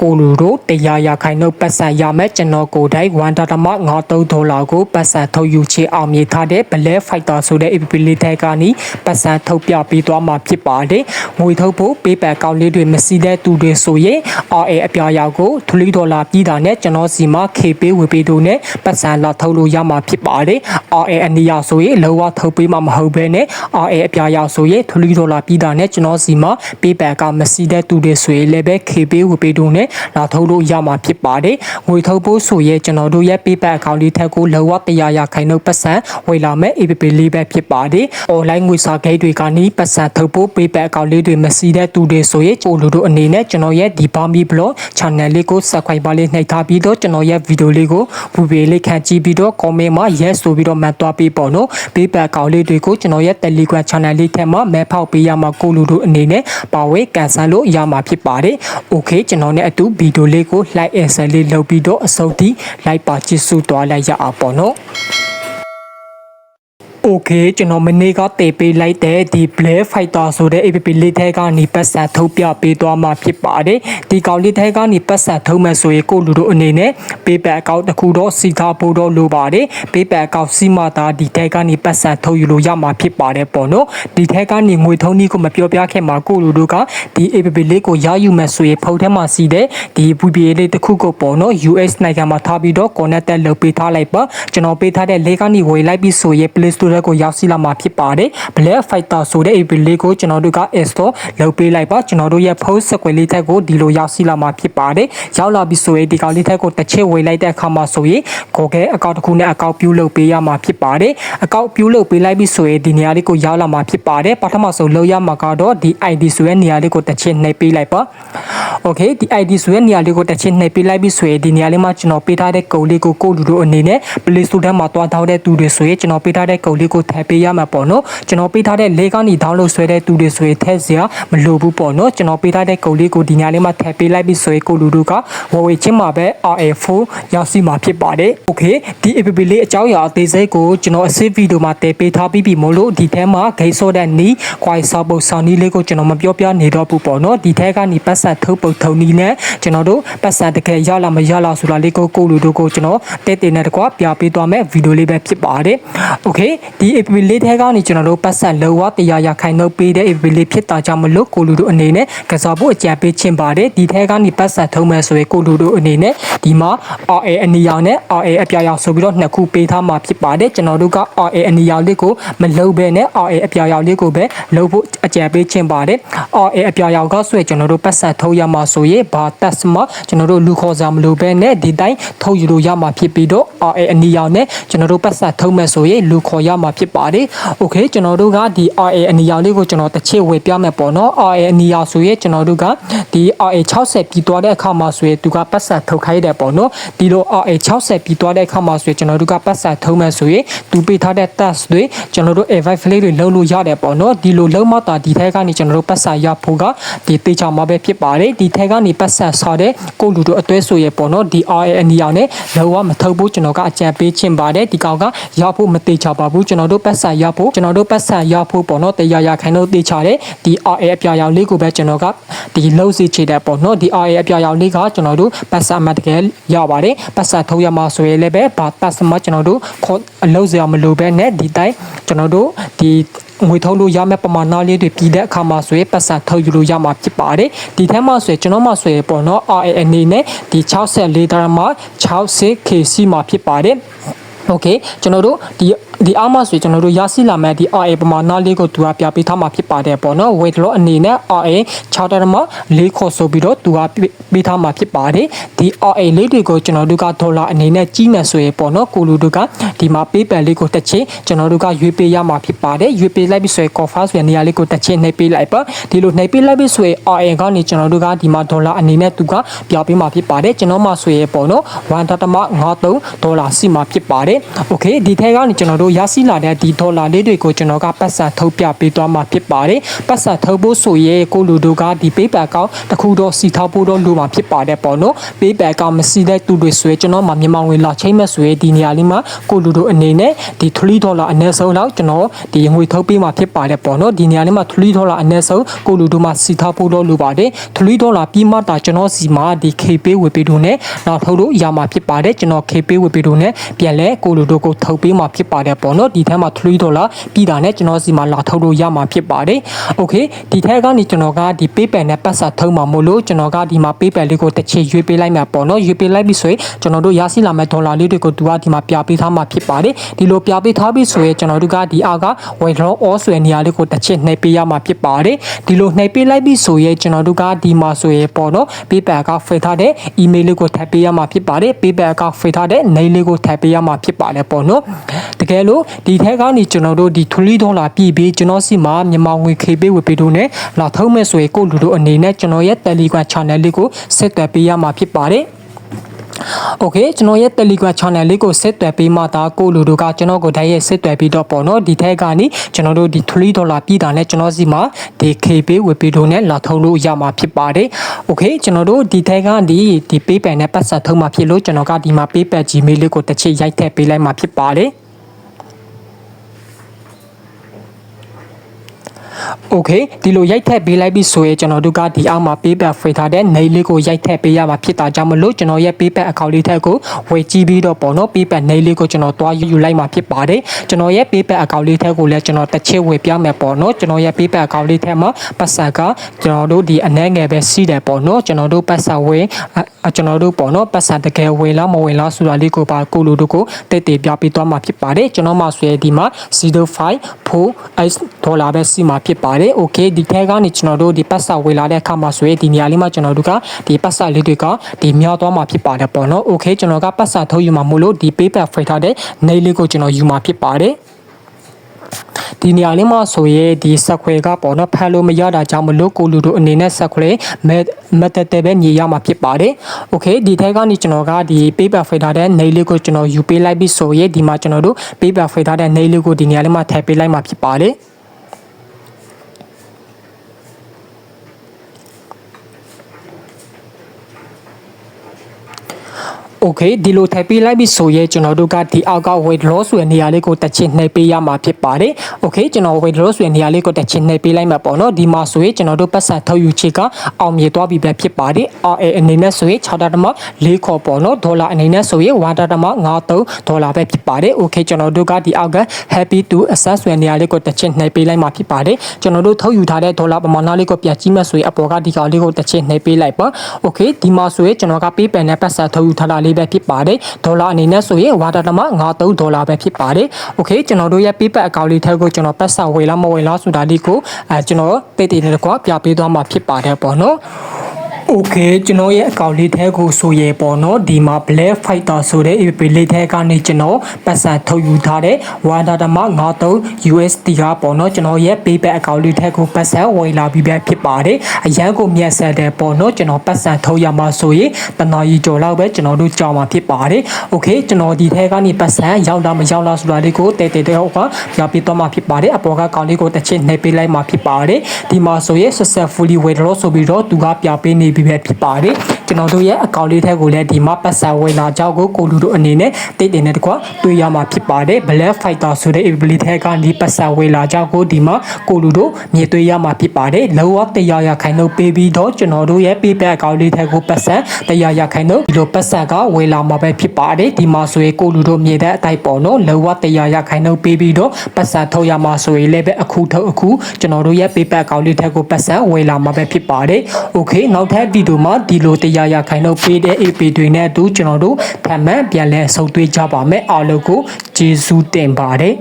ကိုလူတို့တရားရခိုင်နှုတ်ပတ်စံရမယ်ကျွန်တော်ကိုယ်တိုင်1.53ဒေါ်လာကိုပတ်စံထုတ်ယူချေအောင်မြေထားတဲ့ Black Fighter ဆိုတဲ့ APP လေးထက်ကနေပတ်စံထုတ်ပြပေးသွားမှာဖြစ်ပါတယ်ငွေထုတ်ဖို့ပေးပတ်ကောက်လေးတွေမစီတဲ့သူတွေဆိုရင် RA အပြာရောက်ကို3ဒေါ်လာပြည်တာနဲ့ကျွန်တော်စီမှာ KP ဝေပေးတို့နဲ့ပတ်စံလာထုတ်လို့ရမှာဖြစ်ပါတယ် RA အနီးရဆိုရင်လောကထုတ်ပေးမှာမဟုတ်ဘဲနဲ့ RA အပြာရောက်ဆိုရင်3ဒေါ်လာပြည်တာနဲ့ကျွန်တော်စီမှာပေးပတ်ကမစီတဲ့သူတွေဆိုရင်လည်းပဲ KP ဝေပေးတို့နဲ့လာထုတ်လို့ရမှာဖြစ်ပါတယ်ငွေထုတ်ဖို့ဆိုရင်ကျွန်တော်တို့ရဲ့ပေးပတ်အကောင့်လေးထက်ကိုလောကတရားရခိုင်နှုတ်ပတ်စံဝေလာမဲ့ APP လေးပဲဖြစ်ပါတယ် online ငွေစာဂိတ်တွေကနေပတ်စံထုတ်ဖို့ပေးပတ်အကောင့်လေးတွေမစီတဲ့သူတွေဆိုရင်ချို့လူတို့အနေနဲ့ကျွန်တော်ရဲ့ဒီဘာမီ blog channel လေးကို subscribe ပါလေးနှိပ်ထားပြီးတော့ကျွန်တော်ရဲ့ video လေးကိုဘူပေလေးခန့်ကြည့်ပြီးတော့ comment မှာ yes ဆိုပြီးတော့မှတ်သွားပေးပေါ့နော်ပေးပတ်အကောင့်လေးတွေကိုကျွန်တော်ရဲ့ Telegram channel လေးထက်မှာမဲဖောက်ပေးရမှာကိုလူတို့အနေနဲ့ပါဝဲကန်ဆယ်လို့ရမှာဖြစ်ပါတယ် okay ကျွန်တော်နဲ့အတူဗီဒီယိုလေးကို like and share လေးလုပ်ပြီးတော့အဆုံးထိ like ပါကြည့်စုသွားလိုက်ရအောင်ပေါ့နော် Okay ကျွန်တော်မနေ့ကတေပေးလိုက်တဲ့ဒီ Black Fighter ဆိုတဲ့ APP လေးထဲကနေပတ်စံထုတ်ပြပေးသွားမှာဖြစ်ပါတယ်ဒီကောင်လေးထဲကနေပတ်စံထုတ်မယ်ဆိုရင်ကိုလူတို့အနေနဲ့ PayPal account တစ်ခုတော့စီထားဖို့တော့လိုပါတယ် PayPal account စီမတာဒီထဲကနေပတ်စံထုတ်ယူလို့ရမှာဖြစ်ပါတယ်ပေါ့နော်ဒီထဲကနေငွေထုံးနည်းကိုမပြောပြခင်မှာကိုလူတို့ကဒီ APP လေးကိုရယူမယ်ဆိုရင်ဖုန်းထဲမှာစီတဲ့ဒီ VPN လေးတစ်ခုကိုပေါ့နော် US နိုင်ငံမှာထားပြီးတော့ connect လုပ်ပေးထားလိုက်ပါကျွန်တော်ပေးထားတဲ့လေးကနေဝေလိုက်ပြီးဆိုရင် Play Store ကိုရောက်စီလာမှာဖြစ်ပါတယ် Black Fighter ဆိုတဲ့ APP လေးကိုကျွန်တော်တို့က install လုပ်ပေးလိုက်ပါကျွန်တော်တို့ရဲ့ဖုန်းစကွယ်လေးထက်ကိုဒီလိုရောက်စီလာမှာဖြစ်ပါတယ်ရောက်လာပြီးဆိုရင်ဒီကောင်လေးထက်ကိုတစ်ချက်ဝေလိုက်တဲ့အခါမှာဆိုရင် Google အကောင့်တစ်ခုနဲ့အကောင့်ပြုလုပ်ပေးရမှာဖြစ်ပါတယ်အကောင့်ပြုလုပ်ပေးလိုက်ပြီးဆိုရင်ဒီနေရာလေးကိုရောက်လာမှာဖြစ်ပါတယ်ပထမဆုံးလုပ်ရမှာကတော့ဒီ ID ဆိုတဲ့နေရာလေးကိုတစ်ချက်နှိပ်ပေးလိုက်ပါ Okay ဒီ ID ဆိုတဲ့နေရာလေးကိုတစ်ချက်နှိပ်ပေးလိုက်ပြီးဆိုရင်ဒီနေရာလေးမှာကျွန်တော်ပေးထားတဲ့ကုတ်လေးကိုကိုလူတို့အနေနဲ့ Play Store ထဲမှာတွားထောက်တဲ့သူတွေဆိုရင်ကျွန်တော်ပေးထားတဲ့ကုတ်လေးကိုထည့်ပေးရမှာပေါ့နော်ကျွန်တော်ပေးထားတဲ့လေးကနေ download ဆွဲတဲ့သူတွေဆိုရင်ထည့်စရာမလိုဘူးပေါ့နော်ကျွန်တော်ပေးထားတဲ့ကုတ်လေးကိုဒီနေရာလေးမှာထည့်ပေးလိုက်ပြီးဆိုရင်ကိုလူတို့ကဝဝေချင်းမှာပဲ RA4 ရောက်စီမှာဖြစ်ပါတယ် Okay ဒီ app လေးအကြောင်းအရာအသေးစိတ်ကိုကျွန်တော်အစစ်ဗီဒီယိုမှာတည်ပေးထားပြီးပြီမို့လို့ဒီထဲမှာဂိတ်ဆော့တဲ့နီးခွိုင်ဆော့ပုတ်ဆောင်းနီးလေးကိုကျွန်တော်မပြောပြနေတော့ဘူးပေါ့နော်ဒီထဲကနေပတ်ဆက်ထုတ်ပုတ်ထုံနီးနဲ့ကျွန်တော်တို့ပတ်ဆက်တကယ်ရလာမရလာဆိုတာလေးကိုကိုလူတို့ကိုကျွန်တော်တဲတဲနဲ့တကွာပြပေးသွားမယ်ဗီဒီယိုလေးပဲဖြစ်ပါတယ် Okay ဒီ app လေးထဲကနေကျွန်တော်တို့ပတ်ဆက်လောဝတရားရခိုင်နှုတ်ပေးတဲ့ app လေးဖြစ်တာကြောင့်မလို့ကိုလူတို့အနေနဲ့ကစားဖို့အကြံပေးခြင်းပါတယ်ဒီထဲကနေပတ်ဆက်ထုံးမယ်ဆိုရင်ကိုလူတို့အနေနဲ့ဒီမှာ RA အနီရောင်နဲ့ RA အပြာရောင်ဆိုပြီးတော့နှစ်ခုပေးထားမှာဖြစ်ပါတယ်ကျွန်တော်တို့က RA အနီရောင်လေးကိုမလုပ်ဘဲနဲ့ RA အပြာရောင်လေးကိုပဲလုပ်ဖို့အကြံပေးခြင်းပါတယ် RA အပြာရောင်ကဆိုရင်ကျွန်တော်တို့ပတ်ဆက်ထုတ်ရမှာဆိုရင်ဘာ test မှာကျွန်တော်တို့လူခေါ်စာမလို့ပဲနဲ့ဒီတိုင်းထုတ်ယူလို့ရမှာဖြစ်ပြီးတော့ RA အနီရောင်နဲ့ကျွန်တော်တို့ပတ်ဆက်ထုတ်မယ်ဆိုရင်လူခေါ်ရမှာဖြစ်ပါတယ် Okay ကျွန်တော်တို့ကဒီ RA အနီရောင်လေးကိုကျွန်တော်တစ်ချက်ဝေပြမယ်ပေါ့နော် RA အနီရောင်ဆိုရင်ကျွန်တော်တို့ကဒီ RA 60ပြီးသွားတဲ့အခါမှာဆိုရင်သူကပတ်ဆက်ထုတ်ခိုင်းတယ်ပေါ့နော်ဒီလို RA 60ပြီးသွားတဲ့အခါမှာဆိုရင်ကျွန်တော်တို့ကပတ်ဆက်ထုံးမယ်ဆိုရင်သူပေးထားတဲ့ task တွေကျွန်တော်တို့ invite file တွေလုံးလို့ရတယ်ပေါ့နော်ဒီလိုလုံးမတာဒီထဲကနေကျွန်တော်တို့ပတ်ဆက်ရဖို့ကဒီတေချာမှာပဲဖြစ်ပါတယ်ဒီထဲကနေပတ်ဆက်ဆော်တဲ့ကိုလူတို့အသွဲဆိုရပေါ့နော်ဒီ RA အနီရောင်နဲ့လောကမထုတ်ဘူးကျွန်တော်ကအကြံပေးခြင်းပါတယ်ဒီကောင်ကရဖို့မတေချာပါဘူးကျွန်တော်တို့ပတ်ဆက်ရဖို့ကျွန်တော်တို့ပတ်ဆက်ရဖို့ပေါ့နော်တရားရခိုင်လို့တေချာတဲ့ဒီ RA အပြာရောင်လေးကိုပဲကျွန်တော်ကဒီလုံးစီချေတဲ့ပေါ့နော်ဒီ RA အပြာရောင်လေးကကျွန်တော်တို့ပတ်ဆက်မှတကယ်ရပါတယ်ပတ်ဆက်ထုတ်ရမှာဆိုရင်လည်းပဲဘာပတ်ဆက်မှကျွန်တော်တို့ခေါ်အလုံးစရာမလိုပဲနဲ့ဒီတိုင်းကျွန်တော်တို့ဒီငွေထုတ်လို့ရမယ့်ပမာဏလေးတွေပြည်တဲ့အခါမှာဆိုရင်ပတ်စံထုတ်ယူလို့ရမှာဖြစ်ပါတယ်ဒီထဲမှာဆိုရင်ကျွန်တော်မှဆိုရင်ပေါ့နော် RA အနေနဲ့ဒီ64ဒရမ 60KC မှာဖြစ်ပါတယ် โอเคကျွန်တော်တို့ဒီဒီအားမဆိုကျွန်တော်တို့ရရှိလာမဲ့ဒီ RA ပမာဏလေးကိုသူကပြပေးထားမှာဖြစ်ပါတယ်ပေါ့နော် weight loss အနေနဲ့ RA 6တရမ4ခေါ်ဆိုပြီးတော့သူကပေးထားမှာဖြစ်ပါတယ်ဒီ RA လေးတွေကိုကျွန်တော်တို့ကဒေါ်လာအနေနဲ့ကြီးမယ်ဆိုရင်ပေါ့နော်ကိုလူတို့ကဒီမှာ PayPal လေးကိုတစ်ချင်းကျွန်တော်တို့ကရွေးပေးရမှာဖြစ်ပါတယ်ရွေးပေးလိုက်ပြီးဆိုရင် cover ဆိုရင်နေရာလေးကိုတစ်ချင်းနှိပ်ပေးလိုက်ပါဒီလိုနှိပ်ပေးလိုက်ပြီးဆိုရင် RA ကနေကျွန်တော်တို့ကဒီမှာဒေါ်လာအနေနဲ့သူကပြပေးမှာဖြစ်ပါတယ်ကျွန်တော်မှဆိုရင်ပေါ့နော်1.53ဒေါ်လာစီမှာဖြစ်ပါတယ် ်ပါတယ်။ Okay ဒီထဲကနေကျွန်တော်တို့ရရှိလာတဲ့ဒီဒေါ်လာလေးတွေကိုကျွန်တော်ကပတ်စံထုတ်ပြပေးသွားမှာဖြစ်ပါတယ်။ပတ်စံထုတ်ဖို့ဆိုရင်ကိုလူတို့ကဒီ paper account တစ်ခုတော့စီထားဖို့တော့လိုမှာဖြစ်ပါတယ်ပေါ့နော်။ paper account မစီတဲ့သူတွေဆိုရင်ကျွန်တော်မှမြန်မာငွေလာချိန်မဲ့ဆိုရင်ဒီနေရာလေးမှာကိုလူတို့အနေနဲ့ဒီ3ဒေါ်လာအနည်းဆုံးတော့ကျွန်တော်ဒီငွေထုတ်ပေးမှာဖြစ်ပါတယ်ပေါ့နော်။ဒီနေရာလေးမှာ3ဒေါ်လာအနည်းဆုံးကိုလူတို့မှစီထားဖို့တော့လိုပါတယ်။3ဒေါ်လာပြီးမှတာကျွန်တော်စီမှာဒီ KP ဝေပေးတို့နဲ့နောက်ထုတ်လို့ရမှာဖြစ်ပါတယ်။ကျွန်တော် KP ဝေပေးတို့နဲ့ပြန်လဲကိုလူတို့ကိုထုတ်ပေးမှာဖြစ်ပါတယ်ပေါ့နော်ဒီထဲမှာ3ဒေါ်လာပြီးတာနဲ့ကျွန်တော်စီမှာလာထုတ်လို့ရမှာဖြစ်ပါတယ်โอเคဒီထဲကနေကျွန်တော်ကဒီ PayPal နဲ့ပတ်ဆက်ထုတ်မှာမို့လို့ကျွန်တော်ကဒီမှာ PayPal လေးကိုတစ်ချေရွေးပေးလိုက်မှာပေါ့နော်ရွေးပေးလိုက်ပြီဆိုရင်ကျွန်တော်တို့ရရှိလာမယ့်ဒေါ်လာလေးတွေကိုသူကဒီမှာပြပေးထားမှာဖြစ်ပါတယ်ဒီလိုပြပေးထားပြီဆိုရင်ကျွန်တော်တို့ကဒီအားက withdraw all ဆိုတဲ့နေရာလေးကိုတစ်ချေနှိပ်ပေးရမှာဖြစ်ပါတယ်ဒီလိုနှိပ်ပေးလိုက်ပြီဆိုရင်ကျွန်တော်တို့ကဒီမှာဆိုရင်ပေါ့နော် PayPal ကဖိတ်ထားတဲ့ email လေးကိုထပ်ပေးရမှာဖြစ်ပါတယ် PayPal ကဖိတ်ထားတဲ့ mail လေးကိုထပ်ပေးရမှာဖြစ် ပါတယ်ပေါ့နော်တကယ်လို့ဒီထဲကနေကျွန်တော်တို့ဒီ3ဒေါ်လာပြည့်ပြီးကျွန်တော်စီမှာမြန်မာငွေခေပေးဝယ်ပေးလို့ ਨੇ လာထုံးမဲ့ဆိုရင်ကိုလူတို့အနေနဲ့ကျွန်တော်ရဲ့ Telegram channel လေးကိုဆက်သွယ်ပေးရမှာဖြစ်ပါတယ် โอเคကျွန်တော်ရဲ့ Telegram channel လေးကိုဆက်သွယ်ပေးမှဒါကိုလူတို့ကကျွန်တော်ကိုဓာတ်ရိုက်ဆက်သွယ်ပြီးတော့ပေါ့နော်ဒီထက်ကနေကျွန်တော်တို့ဒီ3ဒေါ်လာပြည်တာနဲ့ကျွန်တော်စီမှာဒီ KB ဝယ်ပေးလို့နဲ့လာထုံလို့ရမှာဖြစ်ပါတယ်โอเคကျွန်တော်တို့ဒီထက်ကနေဒီ PayPal နဲ့ပတ်သက်ထုံးမှာဖြစ်လို့ကျွန်တော်ကဒီမှာ PayPal Gmail လေးကိုတစ်ချက်ရိုက်ထည့်ပေးလိုက်မှာဖြစ်ပါတယ် ။ Okay ဒီလိုရိုက်ထက်ပေးလိုက်ပြီဆိုရင်ကျွန်တော်တို့ကဒီအောက်မှာ paper ဖိထားတဲ့နေလေးကိုရိုက်ထက်ပေးရမှာဖြစ်တာကြောင့်မလို့ကျွန်တော်ရဲ့ paper အကောင့်လေးထက်ကိုဝယ်ကြည့်ပြီးတော့ပေါ့နော် paper နေလေးကိုကျွန်တော်တွားယူလိုက်မှာဖြစ်ပါတယ်။ကျွန်တော်ရဲ့ paper အကောင့်လေးထက်ကိုလည်းကျွန်တော်တစ်ချက်ဝယ်ပြမယ်ပေါ့နော်။ကျွန်တော်ရဲ့ paper အကောင့်လေးထက်မှာပတ်စံကကျွန်တော်တို့ဒီအနှဲငယ်ပဲရှိတယ်ပေါ့နော်။ကျွန်တော်တို့ပတ်စံဝယ်ကျွန်တော်တို့ပေါ့နော်ပတ်စံတကယ်ဝယ်လားမဝယ်လားဆိုတာလေးကိုပါကိုလိုတို့ကိုတက်တက်ပြပေးသွားမှာဖြစ်ပါတယ်။ကျွန်တော်မှဆွဲဒီမှာ05 4ဒေါ်လာပဲရှိမှာဖြစ်ပါတယ်။ Okay ဒီထဲကနေကျွန်တော်တို့ဒီပတ်စဝေလာတဲ့အခါမှာဆိုရင်ဒီနေရာလေးမှာကျွန်တော်တို့ကဒီပတ်စလေးတွေကဒီမြောက်သွားမှာဖြစ်ပါတယ်ပေါ့နော်။ Okay ကျွန်တော်ကပတ်စထုတ်ယူမှာမို့လို့ဒီ paper ဖိထားတဲ့ nail လေးကိုကျွန်တော်ယူမှာဖြစ်ပါတယ်။ဒီနေရာလေးမှာဆိုရဲဒီဆက်ခွဲကပေါ့နော်ဖတ်လို့မရတာကြောင့်မလို့ကိုလူတို့အနေနဲ့ဆက်ခွဲမမတတဲပဲညီရမှာဖြစ်ပါတယ်။ Okay ဒီထဲကနေကျွန်တော်ကဒီ paper ဖိထားတဲ့ nail လေးကိုကျွန်တော်ယူပေးလိုက်ပြီးဆိုရဲဒီမှာကျွန်တော်တို့ paper ဖိထားတဲ့ nail လေးကိုဒီနေရာလေးမှာထည့်ပေးလိုက်မှာဖြစ်ပါတယ်။ Okay ဒီလိုထည့်ပေးလိုက်ပြီဆိုရဲကျွန်တော်တို့ကဒီအောက်က weight loss ဆိုတဲ့နေရာလေးကိုတစ်ချက်နှိပ်ပေးရမှာဖြစ်ပါတယ်။ Okay ကျွန်တော် weight loss ဆိုတဲ့နေရာလေးကိုတစ်ချက်နှိပ်ပေးလိုက်မှာပေါ့နော်။ဒီမှာဆိုရင်ကျွန်တော်တို့ပတ်စံထုတ်ယူချက်ကအောင်မြင်သွားပြီပဲဖြစ်ပါတယ်။ RA အနေနဲ့ဆိုရင်6.4ခေါ်ပေါ့နော်။ဒေါ်လာအနေနဲ့ဆိုရင်1.53ဒေါ်လာပဲဖြစ်ပါတယ်။ Okay ကျွန်တော်တို့ကဒီအောက်က happy to access ဆိုတဲ့နေရာလေးကိုတစ်ချက်နှိပ်ပေးလိုက်မှာဖြစ်ပါတယ်။ကျွန်တော်တို့ထုတ်ယူထားတဲ့ဒေါ်လာပမာဏလေးကိုပြန်ကြည့်မှဆိုရင်အပေါ်ကဒီကောင်လေးကိုတစ်ချက်နှိပ်ပေးလိုက်ပါ။ Okay ဒီမှာဆိုရင်ကျွန်တော်က PayPal နဲ့ပတ်စံထုတ်ယူထားတာလေးပဲဖြစ်ပါတယ်ဒေါ်လာအနေနဲ့ဆိုရင်1.53ဒေါ်လာပဲဖြစ်ပါတယ်โอเคကျွန်တော်တို့ရဲ့ PayPal account လေးထဲကိုကျွန်တော်ပတ်စံဝယ်လားမဝယ်လားဆိုတာလေးကိုအဲကျွန်တော်တိတ်တိတ်နဲ့ကွာပြပေးသွားမှာဖြစ်ပါတယ်ပေါ့နော် โอเคကျွန်တော်ရဲ့အကောင့်လေးထဲကိုဆိုရဲပေါ့နော်ဒီမှာ Black Fighter ဆိုတဲ့ app လေးထဲကနေကျွန်တော်ပတ်စံထုတ်ယူထားတဲ့1.53 USD ကပေါ့နော်ကျွန်တော်ရဲ့ PayPal အကောင့်လေးထဲကိုပတ်စံဝယ်လာပြီးပဲဖြစ်ပါတယ်အရန်ကိုမြတ်ဆက်တယ်ပေါ့နော်ကျွန်တော်ပတ်စံထုတ်ရမှာဆိုရင်တနာရီကျော်လောက်ပဲကျွန်တော်တို့ကြောင်မှာဖြစ်ပါတယ်โอเคကျွန်တော်ဒီထဲကနေပတ်စံရောက်တာမရောက်လားဆိုတာလေးကိုတဲတဲတဲဟုတ်ကပြပြတော့မှာဖြစ်ပါတယ်အပေါ်ကကောင်လေးကိုတစ်ချက်နှိပ်ပေးလိုက်မှာဖြစ်ပါတယ်ဒီမှာဆိုရင် successfully withdraw ဆိုပြီးတော့သူကပြပေးနေ ပြီပဲဖြစ်ပါတယ် ကျွန်တော်တို့ရဲ့အကောင့်လေးထဲကိုလည်းဒီမှာပတ်စံဝင်လာကြောက်ကိုကိုလူတို့အနေနဲ့တိတ်တင်တဲ့တကွာတွေ့ရမှာဖြစ်ပါတယ် Black Fighter ဆိုတဲ့ ability ထဲကနေပတ်စံဝင်လာကြောက်ကိုဒီမှာကိုလူတို့မြင်တွေ့ရမှာဖြစ်ပါတယ်လောဝတရားရခိုင်လို့ပေးပြီးတော့ကျွန်တော်တို့ရဲ့ PayPal အကောင့်လေးထဲကိုပတ်စံတရားရခိုင်လို့ဒီလိုပတ်စံကဝယ်လာမှာပဲဖြစ်ပါတယ်ဒီမှာဆိုရင်ကိုလူတို့မြင်တဲ့အတိုင်းပေါ့နော်လောဝတရားရခိုင်လို့ပေးပြီးတော့ပတ်စံထုတ်ရမှာဆိုရင်လည်းပဲအခုထုတ်အခုကျွန်တော်တို့ရဲ့ PayPal အကောင့်လေးထဲကိုပတ်စံဝယ်လာမှာပဲဖြစ်ပါတယ် Okay နောက်ထပ်ဗီဒီယိုမှာဒီလိုတရားရခိုင်လို့ပေးတဲ့ AP တွေနဲ့အတူကျွန်တော်တို့ထပ်မံပြန်လည်ဆုံတွေ့ကြပါမယ်အားလုံးကိုကျေးဇူးတင်ပါတယ်